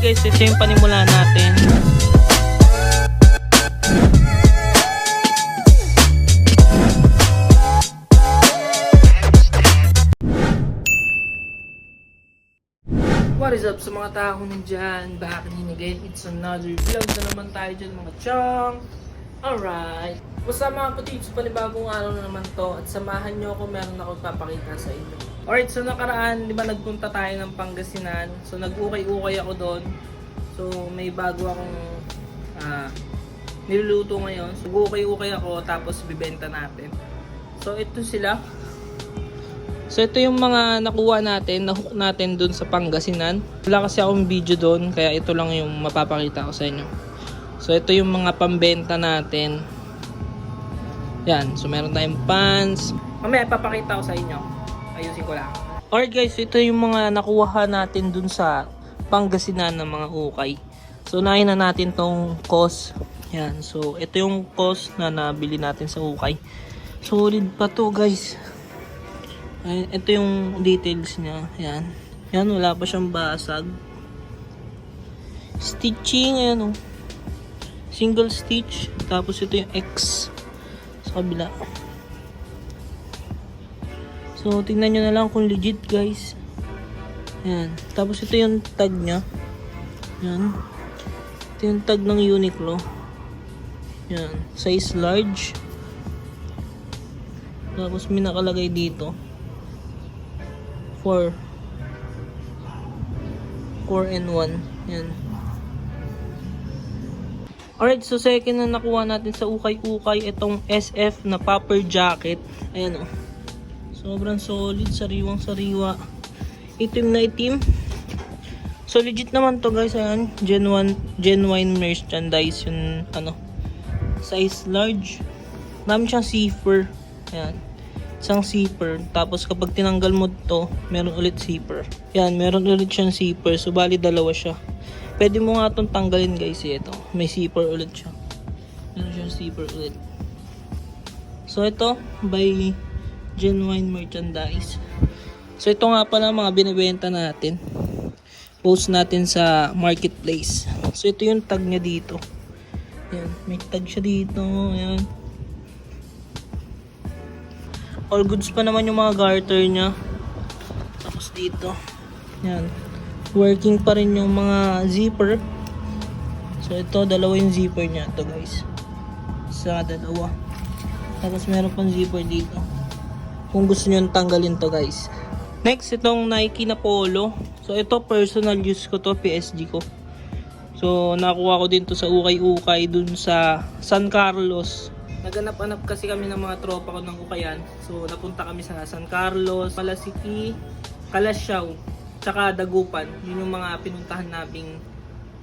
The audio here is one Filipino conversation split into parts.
guys, ito yung panimula natin. What is up sa mga tao nandyan? Back in again, it's another vlog na naman tayo dyan mga chong. Alright. Basta mga putits, panibagong araw na naman to at samahan nyo ako meron ako papakita sa inyo. Alright, so nakaraan, di ba nagpunta tayo ng Pangasinan? So nag-ukay-ukay ako doon. So may bago akong ah, niluluto ngayon. So ukay-ukay ako tapos bibenta natin. So ito sila. So ito yung mga nakuha natin, nahook natin dun sa Pangasinan. Wala kasi akong video doon, kaya ito lang yung mapapakita ko sa inyo. So ito yung mga pambenta natin. Yan, so meron tayong pants. Mamaya ipapakita ko sa inyo. Ayusin ko lang. Alright guys, ito yung mga nakuha natin dun sa Pangasinan ng mga ukay. So unahin na natin tong cost. Yan, so ito yung cost na nabili natin sa ukay. Solid pa to guys. Ay, ito yung details niya. Yan. Yan, wala pa siyang basag. Stitching, ayan oh. Single stitch. Tapos ito yung X sa kabila. So, tingnan nyo na lang kung legit guys. Yan. Tapos ito yung tag niya. Yan. Ito yung tag ng Uniqlo. Yan. Size large. Tapos may nakalagay dito. 4 4 and 1 yan alright so second na nakuha natin sa ukay-ukay itong SF na popper jacket ayan o sobrang solid sariwang sariwa itim na itim so legit naman to guys ayan gen 1 genuine merchandise yung ano size large dami siyang zipper ayan isang zipper. Tapos kapag tinanggal mo to, meron ulit zipper. Yan, meron ulit siyang zipper. So, bali dalawa siya. Pwede mo nga itong tanggalin guys. eh, Ito, may zipper ulit siya. Meron siyang zipper ulit. So, ito, by Genuine Merchandise. So, ito nga pala mga binibenta natin. Post natin sa marketplace. So, ito yung tag niya dito. Yan, may tag siya dito. Ayan. All goods pa naman yung mga garter niya. Tapos dito. Yan. Working pa rin yung mga zipper. So ito, dalawa yung zipper niya to guys. Sa dalawa. Tapos meron pang zipper dito. Kung gusto niyo tanggalin to guys. Next, itong Nike na polo. So ito, personal use ko to, PSG ko. So nakuha ko din to sa ukay-ukay dun sa San Carlos. Naganap-anap kasi kami ng mga tropa ko ng Ukayan. So, napunta kami sa San Carlos, Palasiki, Kalasyaw, tsaka Dagupan. Yun yung mga pinuntahan naming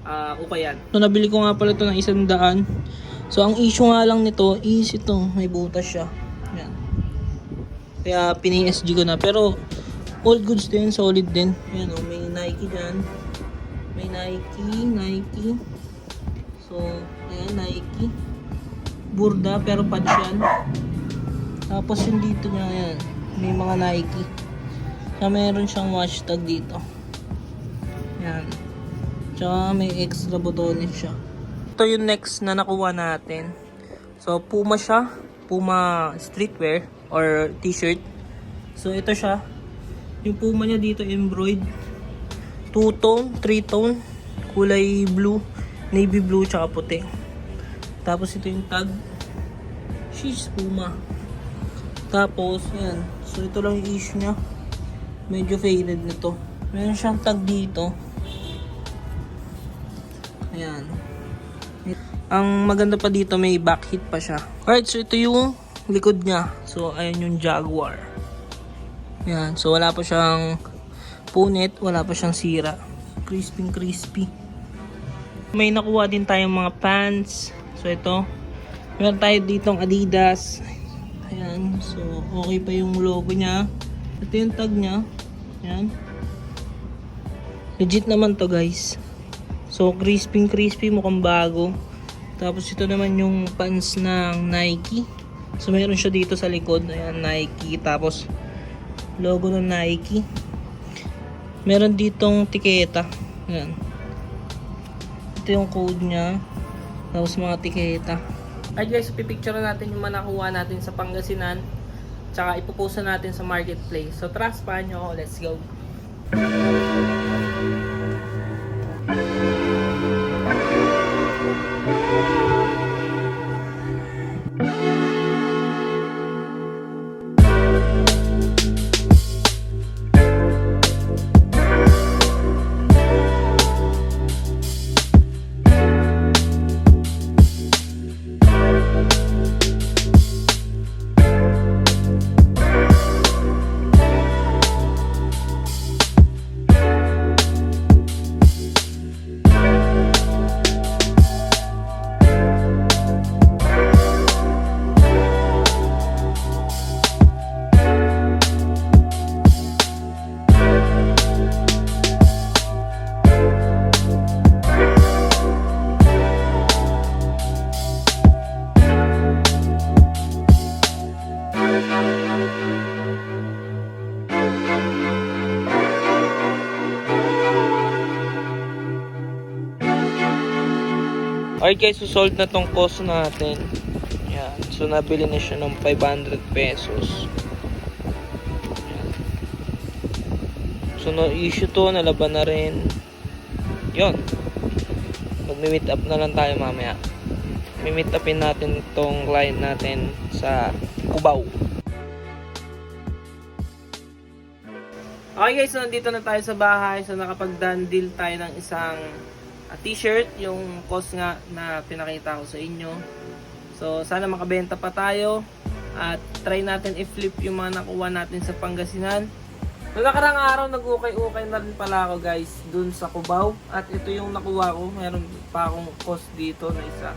ah, Ukayan. So, nabili ko nga pala ito ng isang daan. So, ang issue nga lang nito is ito, may butas siya. Kaya, pini-SG ko na. Pero, all goods din, solid din. Yan o, may Nike dyan. May Nike, Nike. So, ayan, Nike burda pero pads yan. Tapos yung dito niya yan, may mga Nike. Kaya meron siyang hashtag dito. Yan. Tsaka may extra botones siya. Ito yung next na nakuha natin. So Puma siya. Puma streetwear or t-shirt. So ito siya. Yung Puma niya dito embroid. Two-tone, three-tone. Kulay blue, navy blue, tsaka puti. Tapos ito yung tag. Sheesh, Puma. Tapos, yan. So, ito lang yung issue niya. Medyo faded nito. Meron siyang tag dito. Ayan. Ang maganda pa dito, may back hit pa siya. Alright, so ito yung likod niya. So, ayan yung Jaguar. Yan. So, wala pa siyang punit. Wala pa siyang sira. Crispy, crispy. May nakuha din tayong mga pants. So ito, meron tayo ditong Adidas. Ayan, so okay pa yung logo niya. Ito yung tag niya. Ayan. Legit naman to guys. So crispy crispy mukhang bago. Tapos ito naman yung pants ng Nike. So meron siya dito sa likod. Ayan, Nike. Tapos logo ng Nike. Meron ditong tiketa. Ayan. ito yung code niya. Tapos mga tiketa. Alright guys, pipicture natin yung mga nakuha natin sa Pangasinan. Tsaka ipopost na natin sa marketplace. So tara, samahan nyo. Let's go. Alright guys, so sold na tong cost natin. Yan. So nabili na siya ng 500 pesos. Yan. So no issue to, nalaban na rin. Yon. Mag-meet up na lang tayo mamaya. Meet upin natin tong client natin sa Cubao. Okay guys, so nandito na tayo sa bahay. So nakapag-done deal tayo ng isang ah, t-shirt. Yung cost nga na pinakita ko sa inyo. So sana makabenta pa tayo. At try natin i-flip yung mga nakuha natin sa Pangasinan. Noong nakarang araw, nag-ukay-ukay na rin pala ako guys dun sa Cubao. At ito yung nakuha ko. Meron pa akong cost dito na isa.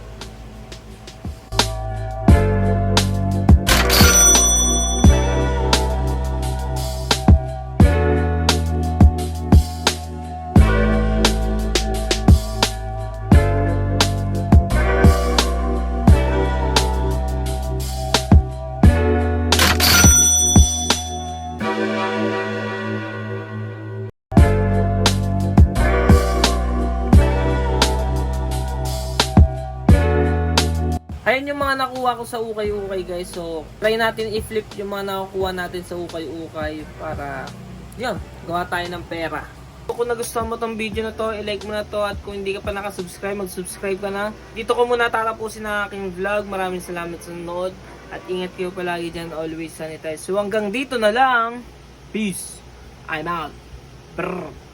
Ayan yung mga nakuha ko sa ukay-ukay guys. So, try natin i-flip yung mga nakukuha natin sa ukay-ukay para, yun, gawa tayo ng pera. So, kung nagustuhan mo tong video na to, i-like mo na to at kung hindi ka pa nakasubscribe, mag-subscribe ka na. Dito ko muna tatapusin ang aking vlog. Maraming salamat sa nanood at ingat kayo palagi dyan. Always sanitize. So, hanggang dito na lang. Peace. I'm out. Brr.